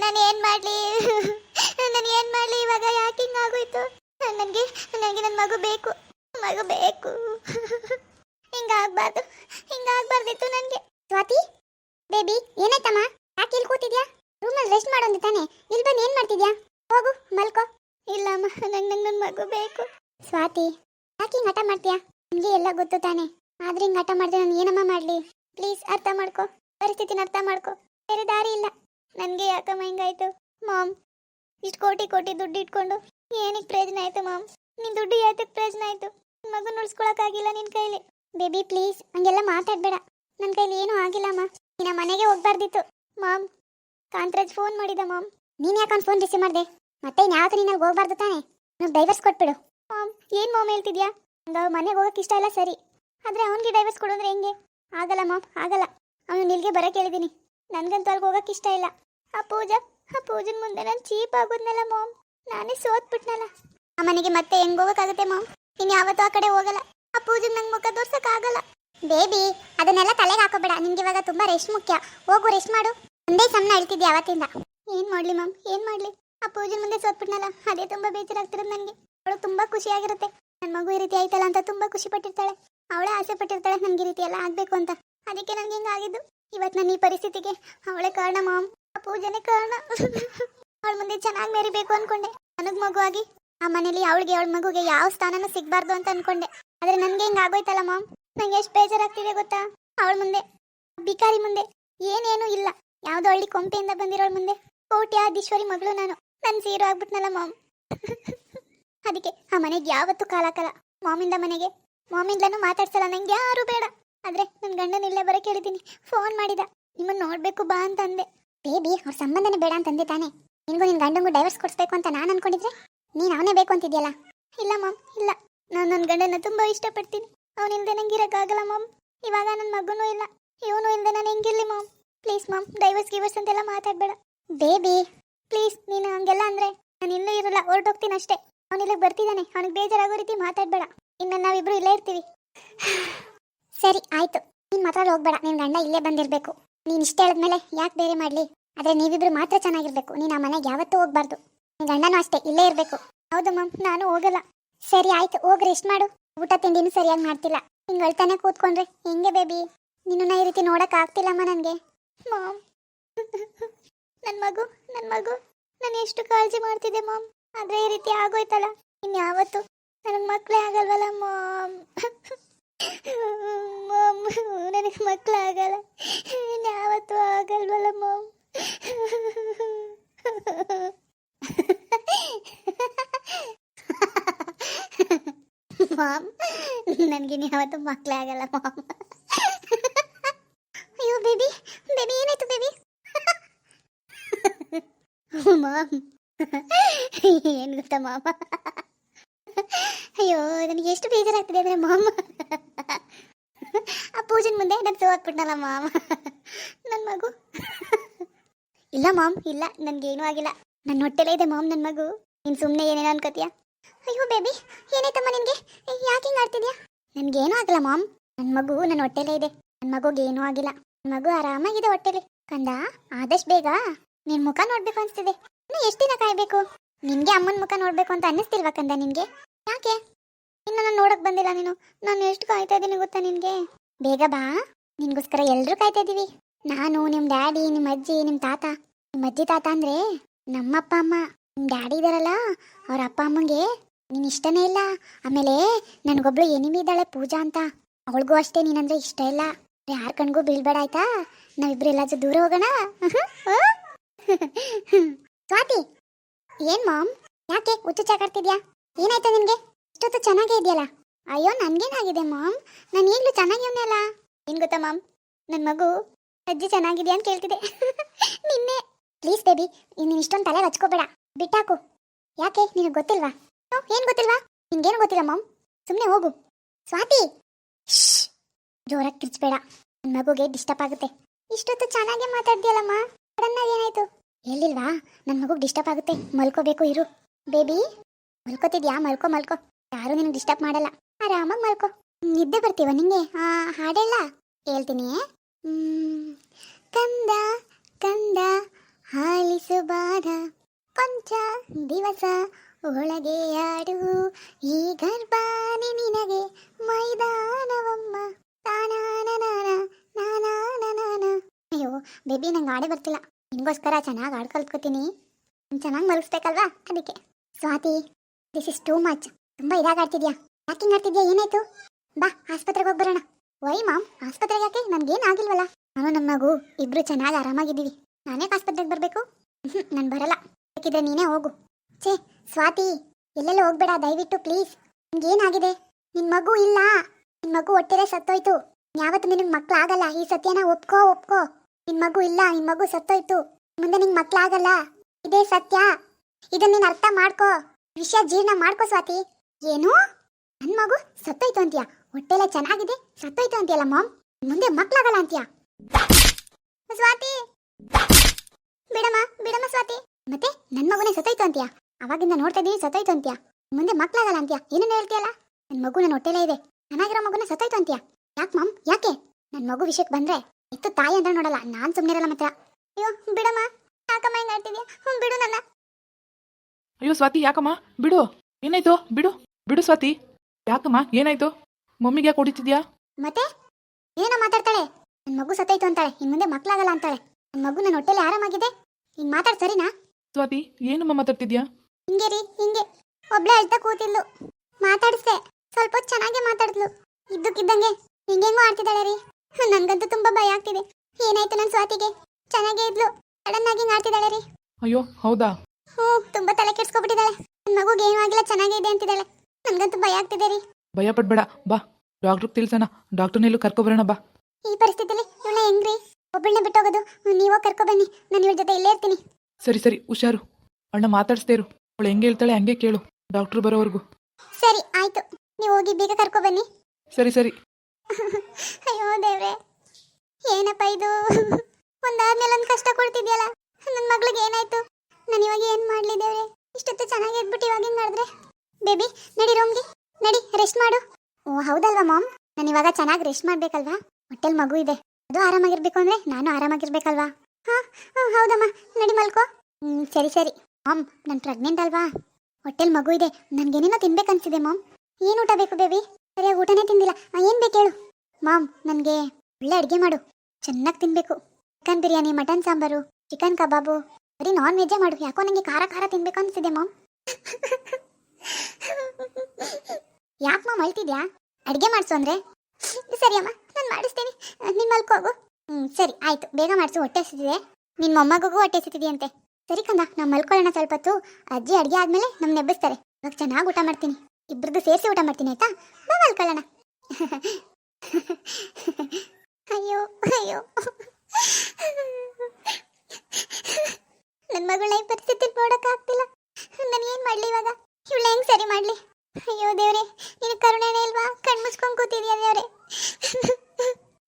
ನಾನು ಏನು ಮಾಡಲಿ? ನಾನು ಏನು ಮಾಡಲಿ? ಇವಾಗ ಯಾಕೆ ಹಿಂಗೆ ಆಗೋಯ್ತು? ನನಗೆ ನನಗೆ ನನ್ನ ಮಗು ಬೇಕು. ಮಗು ಬೇಕು. ಹಿಂಗಾಗ್ಬಾರ್ದು ಹಿಂಗಾಗ್ಬಾರ್ದಿತ್ತು ನನಗೆ. ಸ್ವಾತಿ? ಬೇಬಿ, ಏನಾಯ್ತಮ್ಮ? ಯಾಕೆ ಇಲ್ಲಿ ಕೂತಿದ್ಯಾ? ರೂಮಲ್ಲಿ ರೆಸ್ಟ್ ಮಾಡೋದು ತಾನೆ. ಇಲ್ಲಿ ಬಂದು ಏನು ಮಾಡ್ತಿದ್ಯಾ? ಹೋಗು, ಮಲ್ಕೋ. ಇಲ್ಲ ಅಮ್ಮ ನಂಗೆ ನಂಗೆ ನನ್ನ ಮಗು ಬೇಕು. ಸ್ವಾತಿ, ಯಾಕೆ ಹಿಂಗೆ ಹಠ ಮಾಡ್ತೀಯಾ? ನಿಮಗೆ ಎಲ್ಲ ಗೊತ್ತು ತಾನೆ. ಆದ್ರೆ ಹಿಂಗೆ ಹಠ ಮಾಡಿದ್ರೆ ನಾನು ಏನಮ್ಮ ಮಾಡಲಿ? ಪ್ಲೀಸ್ ಅರ್ಥ ಮಾಡ್ಕೊ. ಪರಿಸ್ಥಿತಿನ ಅರ್ಥ ಮಾಡ್ಕೊ. ಬೇರೆ ದಾರಿ ಇಲ್ಲ. ನನಗೆ ಯಾಕಮ್ಮ ಹಿಂಗಾಯ್ತು? ಮಾಮ್, ಇಷ್ಟು ಕೋಟಿ ಕೋಟಿ ದುಡ್ಡು ಇಟ್ಕೊಂಡು ಏನಕ್ಕೆ ಪ್ರಯೋಜನ ಆಯ್ತು ಮಾಮ್? ನಿನ್ ದುಡ್ಡು ಯಾತಕ್ಕೆ ಪ್ರಯೋಜನ ಆಯ್ತು? ಮಗನ ಉಳಿಸ್ಕೊಳಕ್ಕಾಗಿಲ್ಲ ನಿನ್ ಕೈಲಿ. ಬೇಬಿ, ಪ್ಲೀಸ್, ಹಂಗೆಲ್ಲ ಮಾತಾಡ್ಬೇಡ. ನನ್ನ ಕೈಲಿ ಏನೂ ಆಗಿಲ್ಲ ಅಮ್ಮ. ನಿನ್ನ ಮನೆಗೆ ಹೋಗ್ಬಾರ್ದಿತ್ತು. ಮಾಮ್, ಕಾಂತರಾಜ್ ಫೋನ್ ಮಾಡಿದ ಮಾಮ್. ನೀನು ಯಾಕೆ ಫೋನ್ ರಿಸೀವ್ ಮಾಡಿದೆ? ಮತ್ತೆ ಇನ್ಯಾವತ್ತು ನಿನ್ನ ಹೋಗ್ಬಾರ್ದು ತಾನೆ? ನಾವು ಡೈವರ್ಸ್ ಕೊಟ್ಬಿಡು. ಮಾಮ್, ಏನು ಮಾಮ್ ಹೇಳ್ತಿದ್ಯಾ? ಹಂಗ ಮನೆಗೆ ಹೋಗೋಕೆ ಇಷ್ಟ ಇಲ್ಲ ಸರಿ. ಆದ್ರೆ ಅವನಿಗೆ ಡೈವರ್ಸ್ ಕೊಡು ಅಂದ್ರೆ ಹೆಂಗೆ? ಆಗಲ್ಲ ಮಾಮ್, ಆಗಲ್ಲ. ಅವನು ನಿಲ್ಗೆ ಬರಕ್ಕೆ ಹೇಳಿದ್ದೀನಿ ನನ್ಗಂತೂ ಅಲ್ಲಿಗೆ ಹೋಗಕ್ಕೆ ಇಷ್ಟ ಇಲ್ಲ. ಆ ಪೂಜಾ, ಆ ಪೂಜನ್ ಮುಂದೆ ನಾನು ಚೀಪ್ ಆಗೋದ್ನಲ್ಲ ಮಾಮ್. ನಾನೇ ಸೋತ್ಬಿಟ್ನಲ್ಲ. ಆ ಮನೆಗೆ ಮತ್ತೆ ಹೆಂಗ್ ಹೋಗಕ್ಕಾಗತ್ತೆ ಮಾಮ್? ಇನ್ ಯಾವತ್ತೂ ಆ ಕಡೆ ಹೋಗಲ್ಲ. ಆ ಪೂಜನ್ ನಂಗೆ ಮುಖ ತೋರ್ಸಕ್ ಆಗಲ್ಲ. ಬೇಬಿ, ಅದನ್ನೆಲ್ಲ ತಲೆಗೆ ಹಾಕೋಬೇಡ. ನಿನ್ಗೆ ಇವಾಗ ತುಂಬಾ ರೆಸ್ಟ್ ಮುಖ್ಯ. ಹೋಗು, ರೆಸ್ಟ್ ಮಾಡು. ಒಂದೇ ಸಣ್ಣ ಹೇಳ್ತಿದ್ದೆ ಅವತ್ತಿಂದ? ಏನ್ ಮಾಡ್ಲಿ ಮಾಮ್? ಏನ್ ಮಾಡ್ಲಿ? ಆ ಪೂಜೆ ಮುಂದೆ ಸೋತ್ಬಿಟ್ನಲ್ಲ. ಅದೇ ತುಂಬಾ ಬೇಜಾರಾಗ್ತಿರೋದು ನನಗೆ. ಅವಳು ತುಂಬಾ ಖುಷಿಯಾಗಿರುತ್ತೆ. ನನ್ನ ಮಗು ಈ ರೀತಿ ಆಯ್ತಲ್ಲ ಅಂತ ತುಂಬಾ ಖುಷಿ ಪಟ್ಟಿರ್ತಾಳೆ. ಅವಳೇ ಆಸೆ ಪಟ್ಟಿರ್ತಾಳೆ ನನ್ಗೆ ರೀತಿ ಎಲ್ಲ ಆಗ್ಬೇಕು ಅಂತ. ಅದಕ್ಕೆ ನನ್ಗೆ ಹಿಂಗಾಗಿದ್ದು ಇವತ್ತು ನನ್ನ ಈ ಪರಿಸ್ಥಿತಿಗೆ ಅವಳೇ ಕಾರಣ ಮಾಮ್. ಆ ಪೂಜೆನೇ ಕಾರಣ. ಅವಳ ಮುಂದೆ ಚೆನ್ನಾಗಿ ಮೆರಿಬೇಕು ಅನ್ಕೊಂಡೆ. ನನಗೆ ಮಗುವಾಗಿ ಆ ಮನೇಲಿ ಅವಳಿಗೆ ಅವಳ ಮಗುಗೆ ಯಾವ ಸ್ಥಾನನೂ ಸಿಗ್ಬಾರ್ದು ಅಂತ ಅನ್ಕೊಂಡೆ. ಆದ್ರೆ ನನಗೆ ಹಿಂಗ್ ಆಗೋಯ್ತಲ್ಲ ಮಾಮ್? ನಂಗೆ ಎಷ್ಟು ಬೇಜಾರಾಗ್ತಿದೆ ಗೊತ್ತಾ? ಅವಳ ಮುಂದೆ ಭಿಕಾರಿ ಮುಂದೆ ಏನೇನೂ ಇಲ್ಲ. ಯಾವುದೋ ಹಳ್ಳಿ ಕೊಂಪೆಯಿಂದ ಬಂದಿರೋಳ ಮುಂದೆ ಕೋಟ್ಯಾಧೀಶ್ವರಿ ಮಗಳು ನಾನು. ನನ್ನ ಸೀರು ಆಗ್ಬಿಟ್ನಲ್ಲ ಮಾಮ್. ಅದಕ್ಕೆ ಆ ಮನೆಗೆ ಯಾವತ್ತೂ ಕಾಲ ಕಾಲ ಮಾಮಿಂದ ಮನೆಗೆ ಮಾಮಿಂದಲೂ ಮಾತಾಡ್ಸಲ್ಲ, ನಂಗೆ ಯಾರು ಬೇಡ. ಆದ್ರೆ ನನ್ ಗಂಡನ ಇಲ್ಲೇ ಬರಕ್ಕೆ ಕೇಳಿದ್ದೀನಿ ಫೋನ್ ಮಾಡಿದ. ನಿಮ್ಮನ್ನ ನೋಡ್ಬೇಕು ಬಾ ಅಂತ ಅಂದೆ ಬೇಬಿ, ಅವ್ರ ಸಂಬಂಧನೇ ಬೇಡ ಅಂತ ಅಂದೆ ತಾನೆ. ನಿನ್ಗೂ ನಿನ್ ಗಂಡಂಗೂ ಡೈವರ್ಸ್ ಕೊಡಿಸ್ಬೇಕು ಅಂತ ನಾನು ಅನ್ಕೊಂಡಿದ್ರೆ ನೀನ್ ಅವನೇ ಬೇಕು ಅಂತಿದ್ಯಲ್ಲ? ಇಲ್ಲ ಮಾಮ್, ಇಲ್ಲ. ನಾನು ನನ್ನ ಗಂಡನ ತುಂಬಾ ಇಷ್ಟಪಡ್ತೀನಿ. ಅವನಿಂದ ನಂಗೆ ಇರಕ್ಕಾಗಲ್ಲ ಮಾಮ್. ಇವಾಗ ನನ್ನ ಮಗುನೂ ಇಲ್ಲ. ಇವನು ಇಲ್ದೆ ನಾನು ಹೆಂಗಿರ್ಲಿ ಮಾಮ್? ಪ್ಲೀಸ್ ಮಾಮ್ ಡೈವರ್ಸ್ ಗಿವರ್ಸ್ ಅಂತೆಲ್ಲ ಮಾತಾಡ್ಬೇಡ. ಬೇಬಿ, ಪ್ಲೀಸ್, ನೀನು ಹಂಗೆಲ್ಲ ಅಂದ್ರೆ ನಾನು ಇಲ್ಲೂ ಇರಲ್ಲ, ಹೊರಟೋಗ್ತೀನಿ ಅಷ್ಟೇ. ಅವನಿಲ್ಲ ಬರ್ತಿದ್ದಾನೆ ಅವನಿಗೆ ಬೇಜಾರಾಗೋ ರೀತಿ ಮಾತಾಡ್ಬೇಡ. ಇನ್ನು ನಾವಿಬ್ರು ಇಲ್ಲೇ ಇರ್ತೀವಿ. ಸರಿ, ಆಯ್ತು. ನೀನ್ ಮಾತ್ರ ಹೋಗ್ಬೇಡ. ನಿನ್ ಗಂಡ ಇಲ್ಲೇ ಬಂದಿರ್ಬೇಕು. ನೀನ್ ಇಷ್ಟ ಹೇಳಿದ್ಮೇಲೆ ಯಾಕೆ ಬೇರೆ ಮಾಡ್ಲಿ? ಆದ್ರೆ ನೀವಿಬ್ರು ಮಾತ್ರ ಚೆನ್ನಾಗಿರ್ಬೇಕು. ನೀನ್ ಆ ಮನೆಗೆ ಯಾವತ್ತೂ ಹೋಗ್ಬಾರ್ದು. ನಿನ್ ಗಂಡನೂ ಅಷ್ಟೇ, ಇಲ್ಲೇ ಇರ್ಬೇಕು. ಹೌದು ಮಮ್, ನಾನು ಹೋಗಲ್ಲ. ಸರಿ, ಆಯ್ತು. ಹೋಗಿ ರೆಸ್ಟ್ ಮಾಡು. ಊಟ ತಿಂಡಿನೂ ಸರಿಯಾಗಿ ಮಾಡ್ತಿಲ್ಲ. ಹಿಂಗ್ ಅಳ್ತಾನೆ ಕೂತ್ಕೊಂಡ್ರೆ ಹೆಂಗೆ ಬೇಬಿ? ನಿನ್ನ ಈ ರೀತಿ ನೋಡಕ್ ಆಗ್ತಿಲ್ಲಮ್ಮ ನನ್ಗೆ. ಮಾಮ್. ನನ್ ಮಗು ನನ್ ಮಗು. ನಾನು ಎಷ್ಟು ಕಾಳಜಿ ಮಾಡ್ತಿದ್ದೆ ಮಾಮ್. ಆದ್ರೆ ಈ ರೀತಿ ಆಗೋಯ್ತಲ್ಲ. ಇನ್ಯಾವತ್ತು ನನಗೆ ಮಕ್ಕಳೇ ಆಗಲ್ವಲ್ಲ, ಮಾಮ್. ಮಾಮ್, ನನಗೆ ಮಕ್ಕಳು ಆಗಲ್ಲ. ಇನ್ಯಾವತ್ತೂ ಆಗಲ್ವಲ್ಲ, ಮಾಮ್. ಮಾಮ್, ನನಗೆ ಯಾವತ್ತೂ ಮಕ್ಕಳೇ ಆಗಲ್ಲ, ಮಾಮ್. ಅಯ್ಯೋ, ಬೇಬಿ ಬೇಬಿ, ಏನಾಯ್ತು, ಬೇಬಿ? ಮಾಮ್. ಏನು ಗೊತ್ತಾ, ಮಾಮ? ಅಯ್ಯೋ, ನನಗೆ ಎಷ್ಟು ಬೇಜಾರಾಗ್ತಿದೆ ಅಂದ್ರೆ ಮಾಮ. ಆ ಪೂಜನ್ ಮುಂದೆ ನಾನು ಸೋತ್ಬಿಟ್ನಲ್ಲ ಮಾಮ. ನನ್ನ ಮಗು. ಇಲ್ಲ ಮಾಮ್, ಇಲ್ಲ, ನನಗೇನೂ ಆಗಿಲ್ಲ. ನನ್ನ ಹೊಟ್ಟೆಲೇ ಇದೆ ಮಾಮ್ ನನ್ನ ಮಗು. ನೀನು ಸುಮ್ಮನೆ ಏನೇನೋ ಅನ್ಕೋತೀಯ? ಅಯ್ಯೋ ಬೇಬಿ ಏನಾಯ್ತಮ್ಮ ನಿನಗೆ? ಯಾಕೆ ಹಿಂಗೆ ಆಡ್ತಿದ್ಯಾ? ನನ್ಗೇನೂ ಆಗಲ್ಲ ಮಾಮ್. ನನ್ನ ಮಗು ನನ್ನ ಹೊಟ್ಟೆಲೇ ಇದೆ. ನನ್ನ ಮಗುಗೆ ಏನೂ ಆಗಿಲ್ಲ. ನನ್ನ ಮಗು ಆರಾಮಾಗಿದೆ ಹೊಟ್ಟೆಲಿ. ಕಂದ, ಆದಷ್ಟು ಬೇಗ? ನಿನ್ನ ಮುಖ ನೋಡಬೇಕು ಅನ್ಸ್ತಿದೆ. ಇನ್ನು ಎಷ್ಟು ದಿನ ಕಾಯಬೇಕು? ನಿನ್ಗೆ ಅಮ್ಮನ ಮುಖ ನೋಡಬೇಕು ಅಂತ ಅನ್ನಿಸ್ತಿಲ್ವಾ ಕಂದ ನಿನ್ಗೆ? ಯಾಕೆ? ಇನ್ನು ನಾನು ನೋಡಕ್ ಬಂದಿಲ್ಲ ನೀನು. ನಾನು ಎಷ್ಟು ಕಾಯ್ತಾ ಇದ್ದೀನಿ ಗೊತ್ತಾ ನಿನ್ಗೆ? ಬೇಗ ಬಾ. ನಿನ್ಗೋಸ್ಕರ ಎಲ್ಲರೂ ಕಾಯ್ತಾ ಇದ್ದೀವಿ. ನಾನು, ನಿಮ್ ಡ್ಯಾಡಿ, ನಿಮ್ ಅಜ್ಜಿ, ನಿಮ್ ತಾತ. ನಿಮ್ ಅಜ್ಜಿ ತಾತ ಅಂದ್ರೆ ನಮ್ಮಪ್ಪ, ಅಮ್ಮ. ನಿಮ್ ಡ್ಯಾಡಿ ಇದಾರಲ್ಲ, ಅವ್ರ ಅಪ್ಪ, ಅಮ್ಮಂಗೆ ನೀನ್ ಇಷ್ಟನೇ ಇಲ್ಲ. ಆಮೇಲೆ ನನ್ಗೊಬ್ಳು ಎನಿಮಿ ಇದ್ದಾಳೆ ಪೂಜಾ ಅಂತ. ಅವಳಿಗೂ ಅಷ್ಟೇ, ನೀನಂದ್ರೆ ಇಷ್ಟ ಇಲ್ಲ. ಯಾರ ಕಣ್ಗೂ ಬೀಳ್ಬೇಡ ಆಯ್ತಾ? ನಾವಿಬ್ರು ಎಲ್ಲಾದ್ರೂ ದೂರ ಹೋಗೋಣ? ಸ್ವಾತಿ, ಏನ್ ಮಾಮ್? ಯಾಕೆ ಹುಚ್ಚು ಚಾಕಾಡ್ತಿದ್ಯಾ ಏನಾಯ್ತು ನಿನ್ಗೆ? ಇಷ್ಟೊತ್ತು ಚೆನ್ನಾಗೇ ಇದೆಯಲ್ಲ? ಅಯ್ಯೋ, ನನ್ಗೇನಾಗಿದೆ, ಮಾಮ್? ನಾನು ಈಗಲೂ ಚೆನ್ನಾಗಿವ್ನೆ ಅಲ್ಲ. ಏನ್ ಗೊತ್ತಾ, ಮಾಮ್? ನನ್ ಮಗು ಅಜ್ಜಿ ಚೆನ್ನಾಗಿದ್ಯಾ ಅಂತ ಕೇಳ್ತಿದೆ. ನಿನ್ನೆ. ಪ್ಲೀಸ್ ಬೇಬಿ ನೀನು ಇಷ್ಟೊಂದು ತಲೆ ಹಚ್ಕೋಬೇಡ. ಬಿಟ್ಟಾಕು. ಯಾಕೆ? ನಿನಗೆ ಗೊತ್ತಿಲ್ವಾ? ಏನು ಗೊತ್ತಿಲ್ವಾ? ನಿನ್ಗೇನು ಗೊತ್ತಿಲ್ಲ, ಮಾಮ್? ಸುಮ್ಮನೆ ಹೋಗು. ಸ್ವಾತಿ! ಜೋರಾಗಿ ಕಿರ್ಚ್ಬೇಡ. ನನ್ನ ಮಗುಗೆ ಡಿಸ್ಟರ್ಬ್ ಆಗುತ್ತೆ. ಇಷ್ಟೊತ್ತು ಚೆನ್ನಾಗೇ ಮಾತಾಡ್ತೀಯಲ್ಲಮ್ಮ ಏನಾಯ್ತು? ಹೇಳಿಲ್ವಾ? ನನ್ನ ಮಗುಗೆ ಡಿಸ್ಟರ್ಬ್ ಆಗುತ್ತೆ. ಮಲ್ಕೋಬೇಕು, ಇರು. ಬೇಬಿ ಮಲ್ಕೋತಿದ್ಯಾ? ಮಲ್ಕೋ ಮಲ್ಕೋ. ಯಾರು ನಿನಗೆ ಡಿಸ್ಟರ್ಬ್ ಮಾಡಲ್ಲ. ಆರಾಮಾಗಿ ಮಲ್ಕೋ. ನಿದ್ದೆ ಬರ್ತೀವ ನಿಂಗೆ? ಹಾಡೆಲ್ಲ? ಹೇಳ್ತೀನಿ ಕಂದ ಕಂದ, ಹಾಲಿಸು ಬಾರ ಕೊಂಚ ದಿವಸ ಒಳಗೆ ಆಡು. ಈ ಗರ್ಭಾನಿ ನಿನಗೆ ಮೈದಾನವಮ್ಮ. ಅಯ್ಯೋ, ಬೇಬಿ ನಂಗೆ ಆಡೇ ಬರ್ತಿಲ್ಲ. ನಿನಗೋಸ್ಕರ ಚೆನ್ನಾಗಿ ಆಡ್ ಕಲ್ತ್ಕೋತೀನಿ. ಚೆನ್ನಾಗಿ ಮಲಗಿಸ್ಬೇಕಲ್ವಾ ಅದಕ್ಕೆ. Swathi this is too much ತುಂಬಾ ಇದಾಗ ಆಡ್ತಿದ್ಯಾ ಯಾಕೆ ಮಾಡ್ತಿದ್ಯಾ ಆಡ್ತಿದ್ಯಾ? ಏನಾಯ್ತು? ಬಾ, ಆಸ್ಪತ್ರೆಗೆ ಹೋಗಿ ಬರೋಣ. ವೈ ಮಾಮ್, ಆಸ್ಪತ್ರೆಗೆ ಯಾಕೆ? ನನ್ಗೇನ್ ಆಗಿಲ್ವಲ್ಲ? ನಾನು ನಮ್ಮ ಮಗು, ಇಬ್ರು ಚೆನ್ನಾಗಿ ಆರಾಮಾಗಿದ್ದೀವಿ. ನಾನೇ ಆಸ್ಪತ್ರೆಗೆ ಬರಬೇಕು? ನಾನು ಬರಲ್ಲ. ಬೇಕಿದ್ರೆ ನೀನೇ ಹೋಗು. ಛೇ, ಸ್ವಾತಿ, ಎಲ್ಲೆಲ್ಲ ಹೋಗ್ಬೇಡ. ದಯವಿಟ್ಟು ಪ್ಲೀಸ್. ನಿನ್ಗೇನಾಗಿದೆ? ನಿನ್ ಮಗು ಇಲ್ಲ. ನಿನ್ ಮಗು ಹೊಟ್ಟೆಲೆ ಸತ್ತೋಯ್ತು. ಯಾವತ್ತು ನಿನಗೆ ಮಕ್ಳಾಗಲ್ಲ? ಈ ಸತ್ಯನ ಒಪ್ಕೋ ಒಪ್ಕೋ. ನಿನ್ ಮಗು ಇಲ್ಲ, ನಿನ್ ಮಗು ಸತ್ತೋಯ್ತು. ಮುಂದೆ ನಿಂಗೆ ಮಕ್ಳಾಗಲ್ಲ. ಇದೇ ಸತ್ಯ. ಇದನ್ನ ನೀನ್ ಅರ್ಥ ಮಾಡ್ಕೋ. ವಿಷಯ ಜೀರ್ಣ ಮಾಡ್ಕೋ ಸ್ವಾತಿ. ಏನು? ನನ್ ಮಗು ಸತ್ತೋಯ್ತು ಅಂತೀಯ. ಹೊಟ್ಟೆಲ್ಲ ಚೆನ್ನಾಗಿದೆ, ಸತ್ತೋಯ್ತು ಅಂತೀಯಲ್ಲ ಮಾಮ್? ಮುಂದೆ ಮಕ್ಳಾಗಲ್ಲ ಅಂತೀಯ? ಸ್ವಾತಿ! ಬಿಡಮ್ಮ ಬಿಡಮ್ಮ ಸ್ವಾತಿ. ಮತ್ತೆ ನನ್ ಮಗುನೇ ಸತ್ತೋಯ್ತು ಅಂತೀಯ? ಅವಾಗಿಂದ ನೋಡ್ತಾ ಇದೀನಿ ಸತ್ತೋಯ್ತು ಅಂತೀಯ. ಮುಂದೆ ಮಕ್ಳಾಗಲ್ಲ ಅಂತೀಯ? ಏನೇನು ಹೇಳ್ತೀಯಲ್ಲ? ನನ್ ಮಗು ನನ್ನ ಹೊಟ್ಟೆಲೇ ಇದೆ. ಚೆನ್ನಾಗಿರೋ ಮಗುನ ಸತ್ತೋಯ್ತು ಅಂತೀಯ? ಯಾಕೆ ಮಾಮ್? ಯಾಕೆ? ನನ್ ಮಗು ವಿಷಯಕ್ಕೆ ಬಂದ್ರೆ ಇತ್ತು ತಾಯಿ ಅಂದ್ರೆ ನೋಡಲ್ಲ. ನಾನ್ ಸುಮ್ಮನಿರಲ್ಲ ಮಾತ್ರ. ಅಯ್ಯೋ, ಬಿಡಮ್ಮ. ಯಾಕಮ್ಮ ಹಿಂಗ್ ಆಡ್ತಿದ್ಯಾ ಬಿಡು ನನ್ನ. ಅಯ್ಯೋ ಸ್ವಾತಿ ಯಾಕಮ್ಮ? ಬಿಡು. ಏನಾಯ್ತು? ಬಿಡು. ಬಿಡು ಸ್ವಾತಿ. ಯಾಕಮ್ಮ? ಏನಾಯ್ತು? ಮಮ್ಮಿಗೆ ಯಾಕೆ ಹೊಡಿತಿದ್ಯಾ? ಮತ್ತೆ? ಏನೋ ಮಾತಾಡ್ತಾಳೆ. ನನ್ ಮಗು ಸತ್ತೈತು ಅಂತಾಳೆ. ಇನ್ ಮುಂದೆ ಮಕ್ಳಾಗಲ್ಲ ಅಂತಾಳೆ. ನನ್ ಮಗು ನನ್ನ ಹೊಟ್ಟೆಲಿ ಆರಾಮಾಗಿದೆ. ಹಿಂಗ್ ಮಾತಾಡ್ ಸರಿನಾ? ಸ್ವಾತಿ ಏನಮ್ಮ ಮಾತಾಡ್ತಿದ್ಯಾ? ಹಿಂಗೆ ರೀ ಹಿಂಗೆ. ಒಬ್ಳೆ ಅಳ್ತಾ ಕೂತಿದ್ಲು. ಮಾತಾಡಿಸ್ದೆ. ಸ್ವಲ್ಪ ಹೊತ್ತು ಚೆನ್ನಾಗಿ ಮಾತಾಡಿದ್ಲು. ಇದ್ದಕ್ಕಿದ್ದಂಗೆ ಹಿಂಗೆಂಗೋ ಆಡ್ತಿದ್ದಾಳೆ ರೀ. ನನ್ಗಂತೂ ತುಂಬಾ ಭಯ ಆಗ್ತಿದೆ. ಏನಾಯ್ತು ನನ್ ಸ್ವಾತಿಗೆ? ಚೆನ್ನಾಗೇ ಇದ್ಲು. ಸಡನ್ ಆಗಿ ಹಿಂಗ್ ಆಡ್ತಿದ್ದಾಳೆ ರೀ. ಅಯ್ಯೋ ಹೌದಾ? ಹ್ಞೂ ತುಂಬಾ ತಲೆ ಕೆಡ್ಸ್ಕೊಬಿಟ್ಟಿದ್ದಾಳೆ. ನನ್ನ ಮಗುಗೆ ಏನೂ ಆಗಿಲ್ಲ ಚೆನ್ನಾಗಿದೆ ಅಂತಿದ್ದಾಳೆ. ನನಗಂತೂ ಭಯ ಆಗ್ತಿದೆ ರೀ. ಭಯ ಪಡ್ಬೇಡ ಬಾ. ಡಾಕ್ಟ್ರಿಗೆ ತಿಳ್ಸೋಣ ಡಾಕ್ಟರ್ನೆಲ್ಲೂ ಕರ್ಕೊಬರೋಣ ಬಾ. ಈ ಪರಿಸ್ಥಿತಿಲಿ ಇವಳ ಹೆಂಗ್ರಿ? ಒಬ್ಬಳನ್ನ ಬಿಟ್ಟೋಗೋದು ನೀವೋ ಕರ್ಕೊ ಬನ್ನಿ. ನಾನು ಇವಳ ಜೊತೆ ಇಲ್ಲೇ ಇರ್ತೀನಿ. ಸರಿ ಸರಿ ಹುಷಾರು. ಅಣ್ಣ ಮಾತಾಡ್ಸ್ದೇ ಇರು. ಅವಳು ಹೆಂಗೆ ಹೇಳ್ತಾಳೆ ಹಂಗೆ ಕೇಳು. ಡಾಕ್ಟ್ರು ಬರೋವರೆಗೂ. ಸರಿ ಆಯ್ತು. ನೀವು ಹೋಗಿ ಬೇಗ ಕರ್ಕೊ ಬನ್ನಿ. ಸರಿ ಸರಿ. ಅಯ್ಯೋ ದೇವ್ರೆ. ಏನಪ್ಪ ಇದು? ಒಂದಾದ್ಮೇಲೆ ಒಂದು ಕಷ್ಟ ಕೊಡ್ತಿದ್ಯಲ್ಲ. ನನ್ನ ಮಗಳಿಗೆ ಏನಾಯ್ತು? ನಾನು ಇವಾಗ ಏನು ಮಾಡ್ಲಿ ದೇವ್ರೆ? ಇಷ್ಟೊತ್ತು ಚೆನ್ನಾಗಿ ಇದ್ಬಿಟ್ಟು ಇವಾಗ ಹಿಂಗೆ ಮಾಡಿದ್ರೆ? ಬೇಬಿ, ನಡಿ ರೂಮ್ಗೆ ನಡಿ ರೆಸ್ಟ್ ಮಾಡು. ಓ, ಹೌದಲ್ವಾ ಮಾಮ್? ನಾನು ಇವಾಗ ಚೆನ್ನಾಗಿ ರೆಸ್ಟ್ ಮಾಡಬೇಕಲ್ವಾ? ಹೊಟ್ಟೆಲ್ ಮಗು ಇದೆ. ಅದು ಆರಾಮಾಗಿರ್ಬೇಕು ಅಂದರೆ ನಾನು ಆರಾಮಾಗಿರ್ಬೇಕಲ್ವಾ? ಹಾಂ ಹಾಂ, ಹೌದಮ್ಮ. ನಡಿ ಮಲ್ಕೋ. ಹ್ಞೂ ಸರಿ ಸರಿ. ಮಾಮ್, ನಾನು ಪ್ರೆಗ್ನೆಂಟ್ ಅಲ್ವಾ? ಹೊಟ್ಟೆಲ್ ಮಗು ಇದೆ. ನನಗೇನೇನೋ ತಿನ್ಬೇಕನ್ಸಿದೆ ಮಾಮ್. ಏನು ಊಟ ಬೇಕು ಬೇಬಿ? ಸರಿಯಾಗಿ ಊಟನೇ ತಿಂದಿಲ್ಲ. ಏನು ಬೇಕು ಹೇಳು. ಮಾಮ್, ನನಗೆ ಒಳ್ಳೆ ಅಡುಗೆ ಮಾಡು. ಚೆನ್ನಾಗಿ ತಿನ್ಬೇಕು. Chicken biryani, mutton sambar, chicken ಕಬಾಬು. ಬರೀ ನಾನ್ ವೆಜ್ಜೇ ಮಾಡು. ಯಾಕೋ ನನಗೆ ಖಾರ ಖಾರ ತಿನ್ಬೇಕು ಅನ್ಸಿದೆ ಮಾಮ್. ಯಾಕೆ ಮಾಮ್ ಅಳ್ತಿದ್ಯಾ? ಅಡುಗೆ ಮಾಡಿಸು ಅಂದ್ರೆ? ಸರಿ ಅಮ್ಮ, ನಾನು ಮಾಡಿಸ್ತೀನಿ. ನಿಮ್ಮ ಮಲ್ಕೋಗು ಹ್ಞೂ ಸರಿ, ಆಯ್ತು. ಬೇಗ ಮಾಡಿಸು, ಹೊಟ್ಟೆ ಸಿದ್ದಿದೆ ನಿನ್ನ ಮೊಮ್ಮಗೂ ಹೊಟ್ಟೆ ಸಿದ್ದಿದೆಯಂತೆ ಸರಿ ಕಂದ ನಾವು ಮಲ್ಕೊಳ್ಳೋಣ ಸ್ವಲ್ಪ ಹೊತ್ತು ಅಜ್ಜಿ ಅಡುಗೆ ಆದ್ಮೇಲೆ ನಮ್ಮ ನೆಬ್ಬಿಸ್ತಾರೆ ಇವಾಗ ಚೆನ್ನಾಗಿ ಊಟ ಮಾಡ್ತೀನಿ. ಇಬ್ರದ್ದು ಸೇರಿಸಿ ಊಟ ಮಾಡ್ತೀನಿ, ಆಯ್ತಾ? ಬಾ ಮಲ್ಕೊಳ್ಳೋಣ. ಅಯ್ಯೋ ಅಯ್ಯೋ. ನನ್ನ ಮಗಳ ಈ ಪರಿಸ್ಥಿತಿ ನೋಡಕ್ ಆಗ್ತಿಲ್ಲ ನಾನು ಏನ್ ಮಾಡ್ಲಿ ಇವಾಗ? ಇವಳು ಹೆಂಗೆ ಸರಿ ಮಾಡ್ಲಿ? ಅಯ್ಯೋ ದೇವ್ರೆ ನಿನ್ ಕರುಣೆನೇ ಇಲ್ವಾ ಕಣ್ ಮುಚ್ಕೊಂಡ್ ಕೂತಿದ್ಯಾ ದೇವ್ರೆ?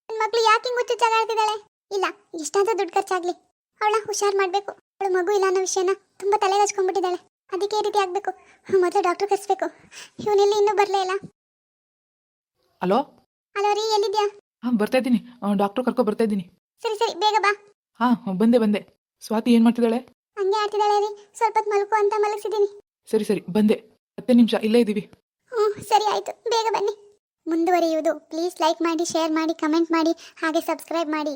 ನನ್ನ ಮಕ್ಳು ಯಾಕೆ ಹಿಂಗೆ ಹುಚ್ಚು ಆಡ್ತಿದ್ದಾಳೆ? ಇಲ್ಲ ಎಷ್ಟಾದ್ರೂ ದುಡ್ಡು ಖರ್ಚಾಗ್ಲಿ. ಅವಳ ಹುಷಾರ್ ಮಾಡಬೇಕು. ಅವಳು ಮಗು ಇಲ್ಲ ಅನ್ನೋ ವಿಷಯನ ತುಂಬಾ ತಲೆಗೆ ಹಚ್ಕೊಂಡ್ಬಿಟ್ಟಿದ್ದಾಳೆ. ಅದಕ್ಕೆ ಈ ರೀತಿ ಆಗಬೇಕು. ಮೊದಲು ಡಾಕ್ಟರ್ ಕರ್ಸ್ಬೇಕು. ಇವನಿಲ್ಲ ಇನ್ನೂ ಬರಲೇ ಇಲ್ಲ. ಹಲೋ? ಹಲೋ ರೀ ಎಲ್ಲಿದ್ಯಾ? ಹಾಂ ಬರ್ತಾ ಇದ್ದೀನಿ. ಡಾಕ್ಟ್ರು ಕರ್ಕೊ ಬರ್ತಾ ಇದ್ದೀನಿ. ಸರಿ ಸರಿ ಬೇಗ ಬಾ. ಹಾಂ ಬಂದೆ ಬಂದೆ. ಸ್ವಾತಿ ಏನು ಮಾಡ್ತಿದ್ದಾಳೆ? ಹಂಗೆ ಆಡ್ತಿದ್ದಾಳೆ ರೀ. ಸ್ವಲ್ಪ ಹೊತ್ತು ಮಲ್ಕೋ ಅಂತ ಮಲಗಿಸಿದ್ದೀನಿ. ಸರಿ ಸರಿ ಬಂದೆ. ಹತ್ತು ನಿಮಿಷ ಇಲ್ಲೇ ಇದ್ದೀವಿ. ಹ್ಞೂ ಸರಿ ಆಯಿತು. ಬೇಗ ಬನ್ನಿ. ಮುಂದುವರಿಯುವುದು. ಪ್ಲೀಸ್ ಲೈಕ್ ಮಾಡಿ ಶೇರ್ ಮಾಡಿ ಕಮೆಂಟ್ ಮಾಡಿ ಹಾಗೆ ಸಬ್ಸ್ಕ್ರೈಬ್ ಮಾಡಿ.